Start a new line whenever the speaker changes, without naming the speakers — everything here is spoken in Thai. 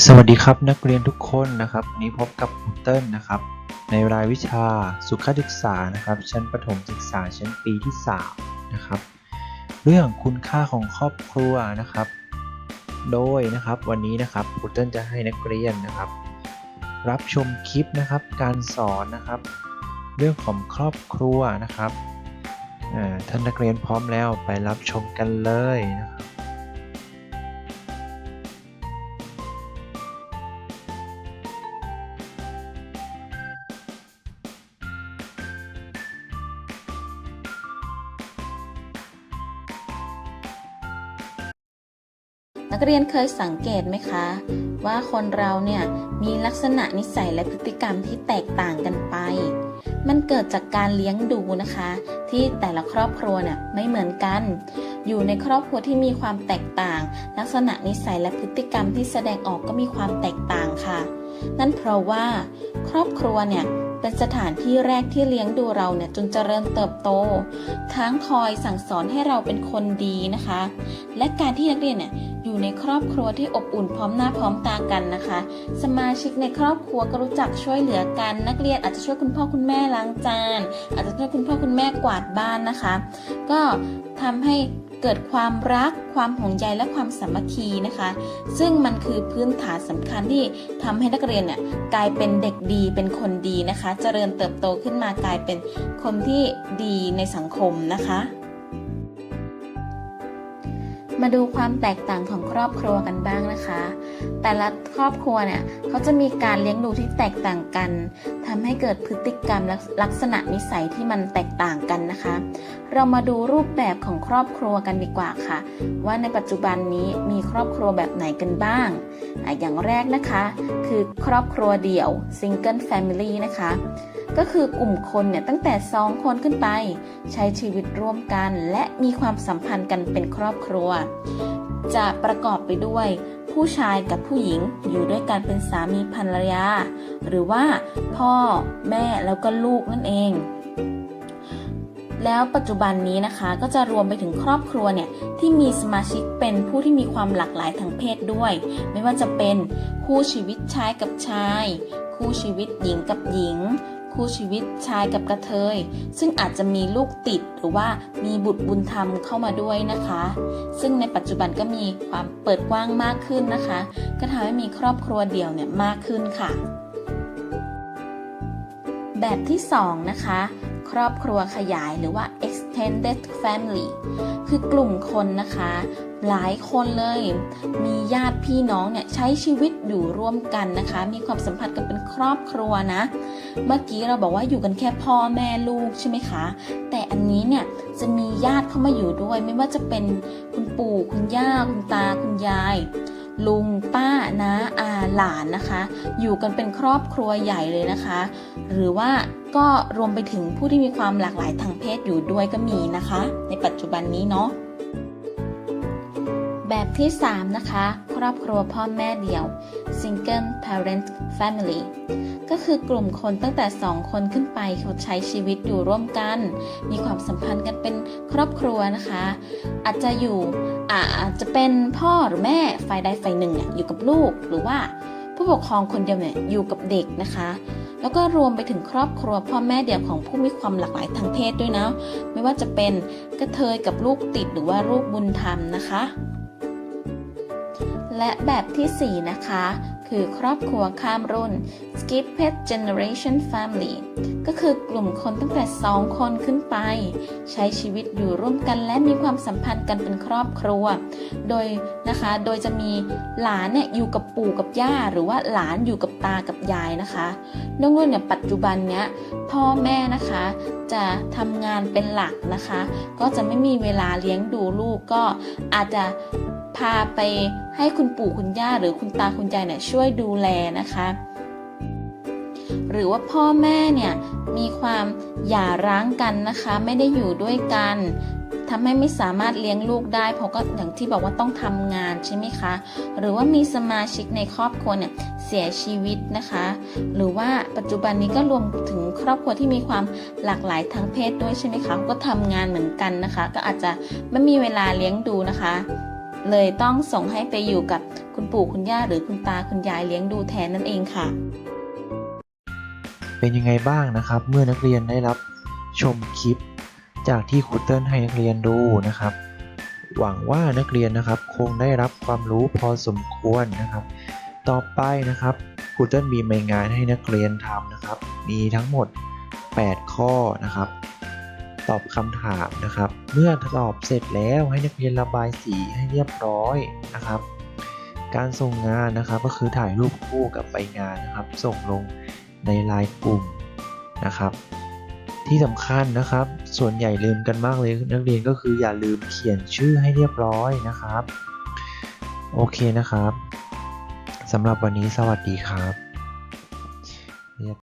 สวัสดีครับนักเรียนทุกคนนะครับนี้พบกับครูเติ้ลนะครับ ในรายวิชาสุขศึกษานะครับ ชั้นประถมศึกษาชั้นปีที่3นะครับ เรื่องคุณค่าของครอบครัวนะครับ โดยนะครับวันนี้นะครับครูเติ้ลจะให้นักเรียนนะครับ รับชมคลิปนะครับ การสอนนะครับ เรื่องของครอบครัวนะครับท่านนักเรียนพร้อมแล้วไปรับชมกันเลยนะครับ
นักเรียนเคยสังเกตไหมคะ ว่าคนเราเนี่ยมีลักษณะนิสัยและพฤติกรรมที่แตกต่างกันไป มันเกิดจากการเลี้ยงดูนะคะ ที่แต่ละครอบครัวเนี่ยไม่เหมือนกัน อยู่ในครอบครัวที่มีความแตกต่าง ลักษณะนิสัยและพฤติกรรมที่แสดงออกก็มีความแตกต่างค่ะ นั่นเพราะว่า ครอบครัวเนี่ย เป็นสถานที่แรกที่เลี้ยงดูเราเนี่ยจนเจริญเติบโตทั้งคอยสั่งสอนให้เราเป็นคนดีนะคะ และการที่นักเรียนเนี่ยอยู่ในครอบครัวที่อบอุ่นพร้อมหน้าพร้อมตากันนะคะ สมาชิกในครอบครัวก็รู้จักช่วยเหลือกัน นักเรียนอาจจะช่วยคุณพ่อคุณแม่ล้างจาน อาจจะช่วยคุณพ่อคุณแม่กวาดบ้านนะคะ ก็ทำให้ เกิดความรัก ความห่วงใยและความสามัคคีนะคะ ซึ่งมันคือพื้นฐานสำคัญที่ทำให้นักเรียนเนี่ยกลายเป็นเด็กดีเป็นคนดีนะคะ เจริญเติบโตขึ้นมากลายเป็นคนที่ดีในสังคมนะคะ มาดูความแตกต่างของครอบครัวกันบ้างนะคะ แต่ละครอบครัวเนี่ยเขาจะมีการเลี้ยงดูที่แตกต่างกันทำให้เกิดพฤติกรรมลักษณะนิสัยที่มันแตกต่างกันนะคะ เรามาดูรูปแบบของครอบครัวกันดีกว่าค่ะ ว่าในปัจจุบันนี้มีครอบครัวแบบไหนกันบ้างออย่างแรกนะคะ คือครอบครัวเดี่ยว single family นะคะ ก็คือกลุ่มคนเนี่ยตั้งแต่ 2 คนขึ้นไป ใช้ชีวิตร่วมกัน และมีความสัมพันธ์กันเป็นครอบครัว จะประกอบไปด้วย ผู้ชายกับผู้หญิงอยู่ด้วยกันเป็นสามีภรรยา หรือว่าพ่อแม่แล้วก็ลูกนั่นเอง แล้วปัจจุบันนี้นะคะก็จะรวมไปถึงครอบครัวเนี่ยที่มีสมาชิกเป็นผู้ที่มีความหลากหลายทางเพศด้วย ไม่ว่าจะเป็นคู่ชีวิตชายกับชาย คู่ชีวิตหญิงกับหญิง คู่ชีวิตชายกับกระเทย ซึ่งอาจจะมีลูกติดหรือว่ามีบุตรบุญธรรมเข้ามาด้วยนะคะ ซึ่งในปัจจุบันก็มีความเปิดกว้างมากขึ้นนะคะ ก็ทำให้มีครอบครัวเดี่ยวเนี่ยมากขึ้นค่ะ แบบที่ 2 นะคะ ครอบครัวขยายหรือว่า extended family คือกลุ่มคนนะคะ หลายคนเลย มีญาติพี่น้องเนี่ยใช้ชีวิตอยู่ร่วมกันนะคะ มีความสัมพันธ์กันเป็นครอบครัวนะ เมื่อกี้เราบอกว่าอยู่กันแค่พ่อแม่ลูกใช่ไหมคะ แต่อันนี้เนี่ยจะมีญาติเข้ามาอยู่ด้วย ไม่ว่าจะเป็นคุณปู่คุณย่าคุณตาคุณยาย ลุงป้าน้าอาหลานนะคะ อยู่กันเป็นครอบครัวใหญ่เลยนะคะ หรือว่าก็รวมไปถึงผู้ที่มีความหลากหลายทางเพศอยู่ด้วยก็มีนะคะ ในปัจจุบันนี้เนาะ แบบที่ 3 นะคะ ครอบครัวพ่อแม่เดี่ยว single parent family ก็คือกลุ่มคนตั้งแต่ 2 คนขึ้นไปเขาใช้ชีวิตอยู่ร่วมกัน มีความสัมพันธ์กันเป็นครอบครัวนะคะ อาจจะอยู่อาจจะเป็นพ่อหรือแม่ฝ่ายใดฝ่ายหนึ่งอยู่กับลูกหรือว่าผู้ปกครองคนเดียวเนี่ยอยู่กับเด็กนะคะ แล้วก็รวมไปถึงครอบครัวพ่อแม่เดี่ยวของผู้มีความหลากหลายทางเพศด้วยนะ ไม่ว่าจะเป็นกระเทยกับลูกติดหรือว่าลูกบุญธรรมนะคะ และแบบทีสี่ 4 นะคะ คือครอบครัวข้ามรุ่น Skipped Generation Family ก็คือกลุ่มคนตั้งแต่ 2 คนขึ้นไป ใช้ชีวิตอยู่ร่วมกันและมีความสัมพันธ์กันเป็นครอบครัว โดยนะคะโดยจะมีหลานเนี่ยอยู่กับปู่กับย่า หรือว่าหลานอยู่กับตากับยายนะคะนื่องด้วยเนี่ยปัจจุบันเนี้ยพ่อแม่นะคะจะทำงานเป็นหลักนะคะ ก็จะไม่มีเวลาเลี้ยงดูลูกก็อาจจะ พาไปให้คุณปู่คุณย่าหรือคุณตาคุณยายเนี่ยช่วยดูแลนะคะ หรือว่าพ่อแม่เนี่ยมีความหย่าร้างกันนะคะ ไม่ได้อยู่ด้วยกันทำให้ไม่สามารถเลี้ยงลูกได้ เพราะก็อย่างที่บอกว่าต้องทำงานใช่ไหมคะ หรือว่ามีสมาชิกในครอบครัวเนี่ยเสียชีวิตนะคะ หรือว่าปัจจุบันนี้ก็รวมถึงครอบครัวที่มีความหลากหลายทางเพศด้วยใช่ไหมคะ ก็ทำงานเหมือนกันนะคะ ก็อาจจะไม่มีเวลาเลี้ยงดูนะคะ เลยต้องส่งให้ไปอยู่กับคุณปู่คุณย่าหรือคุณตาคุณยายเลี้ยงดูแทนนั่นเองค่ะ
เป็นยังไงบ้างนะครับ เมื่อนักเรียนได้รับชมคลิป จากที่ครูเติ้ลให้นักเรียนดูนะครับ หวังว่านักเรียนนะครับคงได้รับความรู้พอสมควรนะครับ ต่อไปนะครับครูเติ้ลมีใบงานให้นักเรียนทำนะครับ มีทั้งหมด 8 ข้อนะครับ ตอบคำถามนะครับ เมื่อตอบเสร็จแล้วให้นักเรียนระบายสีให้เรียบร้อยนะครับ การส่งงานนะครับก็คือถ่ายรูปคู่กับใบงานนะครับ ส่งลงในไลน์กลุ่มนะครับ ที่สำคัญนะครับ ส่วนใหญ่ลืมกันมากเลยนักเรียนก็คืออย่าลืมเขียนชื่อให้เรียบร้อยนะครับ โอเคนะครับสำหรับวันนี้สวัสดีครับ